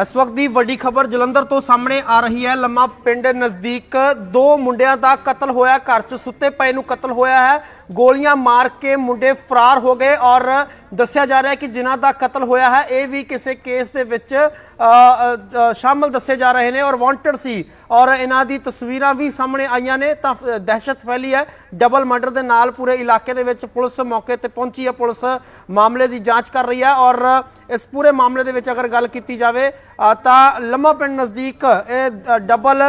ਇਸ ਵਕਤ ਦੀ ਵੱਡੀ ਖਬਰ ਜਲੰਧਰ ਤੋਂ ਸਾਹਮਣੇ ਆ ਰਹੀ ਹੈ। ਲੰਮਾ ਪਿੰਡ ਨਜ਼ਦੀਕ ਦੋ ਮੁੰਡਿਆਂ ਦਾ ਕਤਲ ਹੋਇਆ। ਘਰ 'ਚ ਸੁੱਤੇ ਪਏ ਨੂੰ ਕਤਲ ਹੋਇਆ ਹੈ। ਗੋਲੀਆਂ ਮਾਰ ਕੇ ਮੁੰਡੇ ਫਰਾਰ ਹੋ ਗਏ ਔਰ ਦੱਸਿਆ ਜਾ ਰਿਹਾ ਹੈ ਕਿ ਜਿਨ੍ਹਾਂ ਦਾ ਕਤਲ ਹੋਇਆ ਹੈ, ਇਹ ਵੀ ਕਿਸੇ ਕੇਸ ਦੇ ਵਿੱਚ ਸ਼ਾਮਲ ਦੱਸੇ ਜਾ ਰਹੇ ਨੇ ਔਰ ਵਾਂਟਡ ਸੀ। ਔਰ ਇਹਨਾਂ ਦੀ ਤਸਵੀਰਾਂ ਵੀ ਸਾਹਮਣੇ ਆਈਆਂ ਨੇ। ਤਾਂ ਦਹਿਸ਼ਤ ਫੈਲੀ ਹੈ। ਡਬਲ ਮਰਡਰ ਦੇ ਨਾਲ ਪੂਰੇ ਇਲਾਕੇ ਦੇ ਵਿੱਚ ਪੁਲਿਸ ਮੌਕੇ ਤੇ ਪਹੁੰਚੀ ਹੈ। ਪੁਲਿਸ ਮਾਮਲੇ ਦੀ ਜਾਂਚ ਕਰ ਰਹੀ ਹੈ। ਔਰ ਇਸ ਪੂਰੇ ਮਾਮਲੇ ਦੇ ਵਿੱਚ ਅਗਰ ਗੱਲ ਕੀਤੀ ਜਾਵੇ ਤਾਂ ਲੰਮਾ ਪਿੰਡ ਨਜ਼ਦੀਕ ਇਹ ਡਬਲ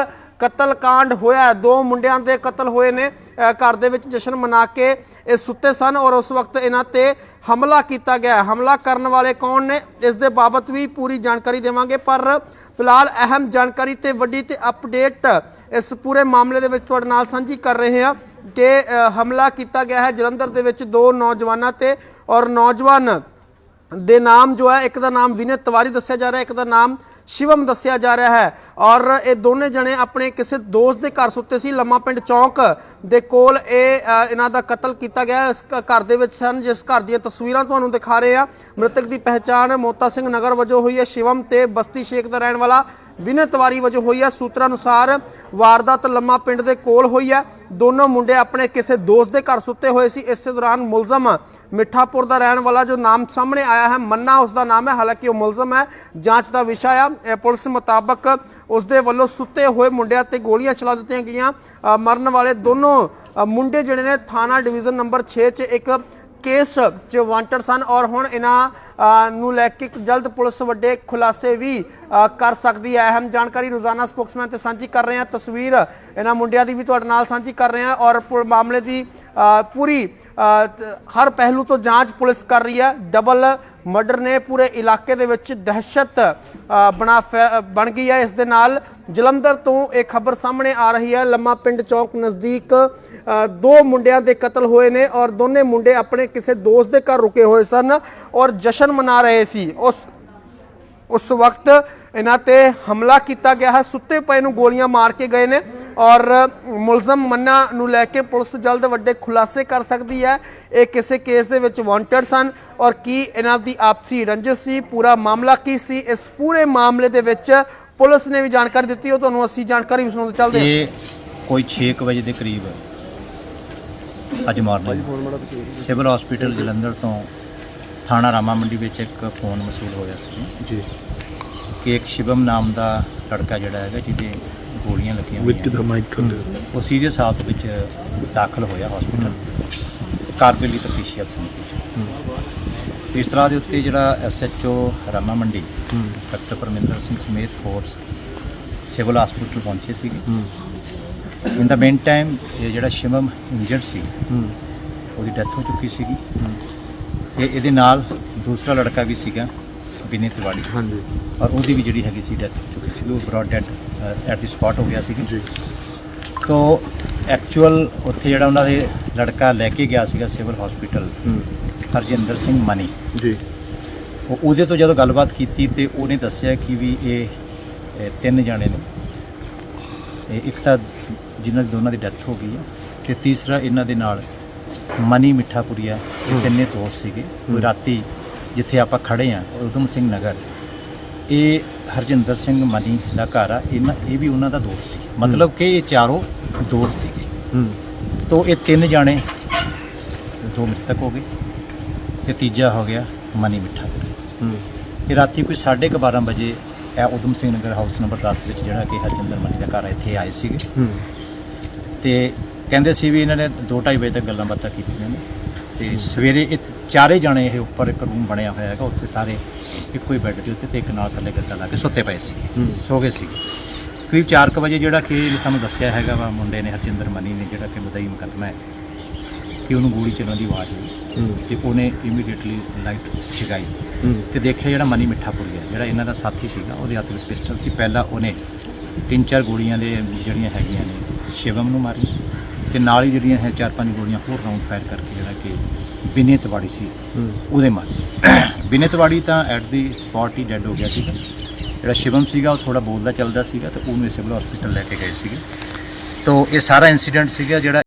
ਕਤਲ ਕਾਂਡ ਹੋਇਆ ਦੋ ਮੁੰਡਿਆਂ ਦੇ ਕਤਲ ਹੋਏ ਨੇ। ਘਰ ਦੇ ਵਿੱਚ ਜਸ਼ਨ ਮਨਾ ਕੇ ਇਹ ਸੁੱਤੇ ਸਨ ਔਰ ਉਸ ਵਕਤ ਇਹਨਾਂ ਤੇ ਹਮਲਾ ਕੀਤਾ ਗਿਆ ਹਮਲਾ ਕਰਨ ਵਾਲੇ ਕੌਣ ਨੇ, ਇਸ ਦੇ ਬਾਬਤ ਵੀ ਪੂਰੀ ਜਾਣਕਾਰੀ ਦੇਵਾਂਗੇ। ਪਰ ਫਿਲਹਾਲ ਅਹਿਮ ਜਾਣਕਾਰੀ ਤੇ ਵੱਡੀ ਤੇ ਅਪਡੇਟ ਇਸ ਪੂਰੇ ਮਾਮਲੇ ਦੇ ਵਿੱਚ ਤੁਹਾਡੇ ਨਾਲ ਸਾਂਝੀ ਕਰ ਰਹੇ ਹਾਂ ਕਿ ਹਮਲਾ ਕੀਤਾ ਗਿਆ ਹੈ ਜਲੰਧਰ ਦੇ ਵਿੱਚ ਦੋ ਨੌਜਵਾਨਾਂ ਤੇ ਔਰ ਨੌਜਵਾਨ ਦੇ ਨਾਮ ਜੋ ਹੈ, ਇੱਕ ਦਾ ਨਾਮ ਵਿਨੇ ਤਿਵਾਰੀ ਦੱਸਿਆ ਜਾ ਰਿਹਾ ਇੱਕ ਦਾ ਨਾਮ ਸ਼ਿਵਮ ਦੱਸਿਆ ਜਾ ਰਿਹਾ ਹੈ। ਔਰ ਇਹ ਦੋਨੇ ਜਣੇ ਆਪਣੇ ਕਿਸੇ ਦੋਸਤ ਦੇ ਘਰ ਸੁੱਤੇ ਸੀ, ਲੰਮਾ ਪਿੰਡ ਚੌਂਕ ਦੇ ਕੋਲ ਇਹ ਇਹਨਾਂ ਦਾ ਕਤਲ ਕੀਤਾ ਗਿਆ ਇਸ ਘਰ ਦੇ ਵਿੱਚ ਸਨ, ਜਿਸ ਘਰ ਦੀਆਂ ਤਸਵੀਰਾਂ ਤੁਹਾਨੂੰ ਦਿਖਾ ਰਹੇ ਆ ਮ੍ਰਿਤਕ ਦੀ ਪਹਿਚਾਣ ਮੋਤਾ ਸਿੰਘ ਨਗਰ ਵਜੋਂ ਹੋਈ ਹੈ। ਸ਼ਿਵਮ ਤੇ ਬਸਤੀ ਸ਼ੇਖ ਦਾ ਰਹਿਣ ਵਾਲਾ ਵਿਨੇ ਤਿਵਾਰੀ ਵਜੋਂ ਹੋਈ ਹੈ। ਸੂਤਰਾਂ ਅਨੁਸਾਰ ਵਾਰਦਾਤ ਲੰਮਾ ਪਿੰਡ ਦੇ ਕੋਲ ਹੋਈ ਹੈ। ਦੋਨੋਂ ਮੁੰਡੇ ਆਪਣੇ ਕਿਸੇ ਦੋਸਤ ਦੇ ਘਰ ਸੁੱਤੇ ਹੋਏ ਸੀ। ਇਸੇ ਦੌਰਾਨ ਮੁਲਜ਼ਮ ਮਿੱਠਾਪੁਰ ਦਾ ਰਹਿਣ ਵਾਲਾ ਜੋ ਨਾਮ ਸਾਹਮਣੇ ਆਇਆ ਹੈ, ਮੰਨਾ ਉਸ ਦਾ ਨਾਮ ਹੈ। ਹਾਲਾਂਕਿ ਉਹ ਮੁਲਜ਼ਮ ਹੈ। ਜਾਂਚ ਦਾ ਵਿਸ਼ਾ ਆ। ਪੁਲਿਸ ਮੁਤਾਬਕ ਉਸ ਦੇ ਵੱਲੋਂ ਸੁੱਤੇ ਹੋਏ ਮੁੰਡਿਆਂ ਤੇ ਗੋਲੀਆਂ ਚਲਾ ਦਿੱਤੀਆਂ ਗਈਆਂ। ਮਰਨ ਵਾਲੇ ਦੋਨੋਂ ਮੁੰਡੇ ਜਿਹੜੇ ਨੇ, ਥਾਣਾ ਡਿਵੀਜ਼ਨ ਨੰਬਰ 6 'ਚ ਇੱਕ ਕੇਸ 'ਚ ਵਾਂਟਡ ਸਨ ਔਰ ਹੁਣ ਇਹਨਾਂ ਨੂੰ ਲੈ ਕੇ ਜਲਦ ਪੁਲਿਸ ਵੱਡੇ ਖੁਲਾਸੇ ਵੀ ਕਰ ਸਕਦੀ ਹੈ। ਅਹਿਮ ਜਾਣਕਾਰੀ ਰੋਜ਼ਾਨਾ ਸਪੋਕਸਮੈਨ ਤੇ ਸਾਂਝੀ ਕਰ ਰਹੇ ਹਾਂ। ਤਸਵੀਰ ਇਹਨਾਂ ਮੁੰਡਿਆਂ ਦੀ ਵੀ ਤੁਹਾਡੇ ਨਾਲ ਸਾਂਝੀ ਕਰ ਰਹੇ ਹਾਂ ਔਰ ਪੁ- ਮਾਮਲੇ ਦੀ ਪੂਰੀ ਹਰ ਪਹਿਲੂ ਤੋਂ ਜਾਂਚ ਪੁਲਿਸ ਕਰ ਰਹੀ ਹੈ। ਡਬਲ ਮਰਡਰ ਨੇ ਪੂਰੇ ਇਲਾਕੇ ਦੇ ਵਿੱਚ ਦਹਿਸ਼ਤ ਬਣਾ ਫੈ- ਬਣ ਗਈ ਹੈ। ਇਸ ਦੇ ਨਾਲ ਜਲੰਧਰ ਤੋਂ ਇਹ ਖਬਰ ਸਾਹਮਣੇ ਆ ਰਹੀ ਹੈ। ਲੰਮਾ ਪਿੰਡ ਚੌਕ ਨਜ਼ਦੀਕ ਦੋ ਮੁੰਡਿਆਂ ਦੇ ਕਤਲ ਹੋਏ ਨੇ ਔਰ ਦੋਨੇ ਮੁੰਡੇ ਆਪਣੇ ਕਿਸੇ ਦੋਸਤ ਦੇ ਘਰ ਰੁਕੇ ਹੋਏ ਸਨ ਔਰ ਜਸ਼ਨ ਮਨਾ ਰਹੇ ਸੀ। ਉਸ ਉਸ ਵਕਤ ਇਹਨਾਂ ਤੇ ਹਮਲਾ ਕੀਤਾ ਗਿਆ ਹੈ। ਸੁੱਤੇ ਪਏ ਨੂੰ ਗੋਲੀਆਂ ਮਾਰ ਕੇ ਗਏ ਨੇ। ਔਰ ਮੁਲਜ਼ਮ ਮੰਨਾ ਨੂੰ ਲੈ ਕੇ ਪੁਲਿਸ ਜਲਦ ਵੱਡੇ ਖੁਲਾਸੇ ਕਰ ਸਕਦੀ ਹੈ। ਇਹ ਕਿਸੇ ਕੇਸ ਦੇ ਵਿੱਚ ਵਾਂਟਡ ਸਨ। ਔਰ ਕੀ ਇਹਨਾਂ ਦੀ ਆਪਸੀ ਰੰਜਿਸ਼ ਸੀ ਪੂਰਾ ਮਾਮਲਾ ਕੀ ਸੀ ਇਸ ਪੂਰੇ ਮਾਮਲੇ ਦੇ ਵਿੱਚ ਪੁਲਿਸ ਨੇ ਵੀ ਜਾਣਕਾਰੀ ਦਿੱਤੀ। ਉਹ ਤੁਹਾਨੂੰ ਅਸੀਂ ਜਾਣਕਾਰੀ ਵੀ ਸੁਣਾਉਂਦੇ ਚੱਲਦੇ ਹਾਂ। ਇਹ ਕੋਈ 6 ਕੁ ਵਜੇ ਦੇ ਕਰੀਬ ਅੱਜ ਮਾਰਨਿੰਗ ਸਿਵਲ ਹਸਪੀਟਲ ਜਲੰਧਰ ਤੋਂ ਥਾਣਾ ਰਾਮਾ ਮੰਡੀ ਵਿੱਚ ਇੱਕ ਫੋਨ ਮਸੂਲ ਹੋਇਆ ਸੀ। ਜੀ। ਕਿ ਇੱਕ ਸ਼ਿਵਮ ਨਾਮ ਦਾ ਲੜਕਾ ਜਿਹੜਾ ਹੈਗਾ ਜਿਹਦੇ ਗੋਲੀਆਂ ਲੱਗੀਆਂ ਵਿੱਚ ਹੋਈਆਂ ਦਾ ਮਾਈਕ ਥੱਲੇ ਉਹ ਸੀਰੀਅਸ ਹਾਲਤ ਵਿੱਚ ਦਾਖਲ ਹੋਇਆ ਹਸਪੀਟਲ ਕਾਰਬੇਲੀ ਤਫਤੀਸ਼ੀ ਅਫਸਰ ਵਿੱਚ। ਇਸ ਤਰ੍ਹਾਂ ਦੇ ਉੱਤੇ ਜਿਹੜਾ ਐਸਐਚਓ ਰਾਮਾ ਮੰਡੀ ਡਾਕਟਰ ਪਰਮਿੰਦਰ ਸਿੰਘ ਸਮੇਤ ਫੋਰਸ ਸਿਵਲ ਹਸਪੀਟਲ ਪਹੁੰਚੇ ਸੀਗੇ। ਇਨ ਦਾ ਮੇਨ ਟਾਈਮ ਇਹ ਜਿਹੜਾ ਸ਼ਿਵਮ ਇੰਜਰਡ ਸੀ ਉਹਦੀ ਡੈਥ ਹੋ ਚੁੱਕੀ ਸੀਗੀ। ਤੇ ਇਹਦੇ ਨਾਲ ਦੂਸਰਾ ਲੜਕਾ ਵੀ ਸੀਗਾ। ਵਿਨੇ ਤਿਵਾੜੀ ਹਾਂਜੀ। ਔਰ ਉਹਦੀ ਵੀ ਜਿਹੜੀ ਹੈਗੀ ਸੀ ਡੈਥ ਹੋ ਚੁੱਕੀ ਸੀ। ਉਹ brought dead at the spot ਹੋ ਗਿਆ ਸੀ। ਜੀ। ਤੋ ਐਕਚੁਅਲ ਉੱਥੇ ਜਿਹੜਾ ਉਹਨਾਂ ਦੇ ਲੜਕਾ ਲੈ ਕੇ ਗਿਆ ਸੀਗਾ ਸਿਵਲ ਹਸਪੀਟਲ ਹਰਜਿੰਦਰ ਸਿੰਘ ਮਨੀ। ਜੀ। ਉਹ ਉਹਦੇ ਤੋਂ ਜਦੋਂ ਗੱਲਬਾਤ ਕੀਤੀ ਤੇ ਉਹਨੇ ਦੱਸਿਆ ਕਿ ਵੀ ਇਹ ਇਹ ਤਿੰਨ ਜਾਣੇ ਨੇ। ਤੇ ਇੱਕ ਤਾਂ ਜਿਨ੍ਹਾਂ ਦੀ ਦੋਨਾਂ ਦੀ ਡੈਥ ਹੋ ਗਈ ਹੈ ਤੇ ਤੀਸਰਾ ਇਹਨਾਂ ਦੇ ਨਾਲ ਮਨੀ ਮਿੱਠਾਪੁਰੀਆ ਇਹ ਤਿੰਨੇ ਦੋਸਤ ਸੀਗੇ। ਉਹ ਰਾਤੀ ਜਿੱਥੇ ਆਪਾਂ ਖੜੇ ਆ ਉਦਮ ਸਿੰਘ ਨਗਰ। ਇਹ ਹਰਜਿੰਦਰ ਸਿੰਘ ਮਨੀ ਦਾ ਘਰ ਆ। ਇਹਨਾਂ ਇਹ ਵੀ ਉਹਨਾਂ ਦਾ ਦੋਸਤ ਸੀ। ਮਤਲਬ ਕਿ ਇਹ ਚਾਰੋਂ ਦੋਸਤ ਸੀਗੇ। ਹੂੰ। ਤੋ ਇਹ ਤਿੰਨ ਜਾਣੇ ਦੋ ਮ੍ਰਿਤਕ ਹੋ ਗਏ। ਤੇ ਤੀਜਾ ਹੋ ਗਿਆ ਮਨੀ ਮਿੱਠਾਪੁਰੀ ਹੂੰ। ਇਹ ਰਾਤੀ ਕੋਈ 12:30 ਵਜੇ ਇਹ ਉਦਮ ਸਿੰਘ ਨਗਰ ਹਾਊਸ ਨੰਬਰ 10 ਵਿੱਚ ਜਿਹੜਾ ਕਿ ਹਰਜਿੰਦਰ ਮਨੀ ਦਾ ਘਰ ਆ, ਇੱਥੇ ਆਏ ਸੀਗੇ। ਹੂੰ। ਤੇ ਕਹਿੰਦੇ ਸੀ ਵੀ ਇਹਨਾਂ ਨੇ 2:30 ਵਜੇ ਤੱਕ ਗੱਲਾਂ ਬਾਤਾਂ ਕੀਤੀਆਂ ਨੇ। ਤੇ ਸਵੇਰੇ ਇਹ ਚਾਰੇ ਜਾਣੇ ਇਹ ਉੱਪਰ ਇੱਕ ਰੂਮ ਬਣਿਆ ਹੋਇਆ ਹੈਗਾ ਉੱਥੇ ਸਾਰੇ ਇੱਕੋ ਹੀ ਬੈੱਡ ਦੇ ਉੱਤੇ ਤੇ ਇੱਕ ਨਾਲ ਥੱਲੇ ਗੱਦਾ ਲਾ ਕੇ ਸੁੱਤੇ ਪਏ ਸੀ। ਸੋ ਗਏ ਸੀ। ਕਰੀਬ 4:00 ਵਜੇ ਜਿਹੜਾ ਕਿ ਸਾਨੂੰ ਦੱਸਿਆ ਹੈਗਾ ਵਾ ਮੁੰਡੇ ਨੇ ਹਰਜਿੰਦਰ ਮਨੀ ਨੇ ਜਿਹੜਾ ਕਿ ਮਦਈ ਮੁਕੱਦਮਾ ਹੈ ਕਿ ਉਹਨੂੰ ਗੋਲੀ ਚੱਲਣ ਦੀ ਆਵਾਜ਼ ਹੂੰ। ਤੇ ਉਹਨੇ ਇਮੀਡੀਏਟਲੀ ਲਾਈਟ ਜਗਾਈ ਤੇ ਦੇਖਿਆ ਜਿਹੜਾ ਮਨੀ ਮਿੱਠਾਪੁਰ ਗਿਆ ਜਿਹੜਾ ਇਹਨਾਂ ਦਾ ਸਾਥੀ ਸੀਗਾ ਉਹਦੇ ਹੱਥ ਵਿੱਚ ਪਿਸਟਲ ਸੀ। ਪਹਿਲਾਂ ਉਹਨੇ ਤਿੰਨ ਚਾਰ ਗੋਲੀਆਂ ਦੇ ਜਿਹੜੀਆਂ ਹੈਗੀਆਂ ਨੇ ਸ਼ਿਵਮ ਨੂੰ ਮਾਰੀ ਤੇ ਨਾਲ ਹੀ ਜਿਹੜੀਆਂ ਹੈ ਚਾਰ ਪੰਜ ਗੋਲੀਆਂ ਹੋਰ ਰਾਉਂਡ ਫਾਇਰ ਕਰਕੇ ਜਿਹੜਾ ਕਿ ਬਿਨੇ ਤਵਾੜੀ ਸੀ ਉਹਦੇ ਮਾਰੀ ਬਿਨੇ ਤਵਾੜੀ ਤਾਂ ਐਟ ਦੀ ਸਪੌਟ ਹੀ ਡੈੱਡ ਹੋ ਗਿਆ ਸੀਗਾ। ਜਿਹੜਾ ਸ਼ਿਵਮ ਸੀਗਾ ਉਹ ਥੋੜਾ ਬੋਲਦਾ ਚੱਲਦਾ ਸੀਗਾ ਤੇ ਉਹਨੂੰ ਸਿਵਲ ਹਸਪੀਟਲ ਲੈ ਕੇ ਗਏ ਸੀਗੇ। ਤੋ ਇਹ ਸਾਰਾ ਇਨਸੀਡੈਂਟ ਸੀਗਾ ਜਿਹੜਾ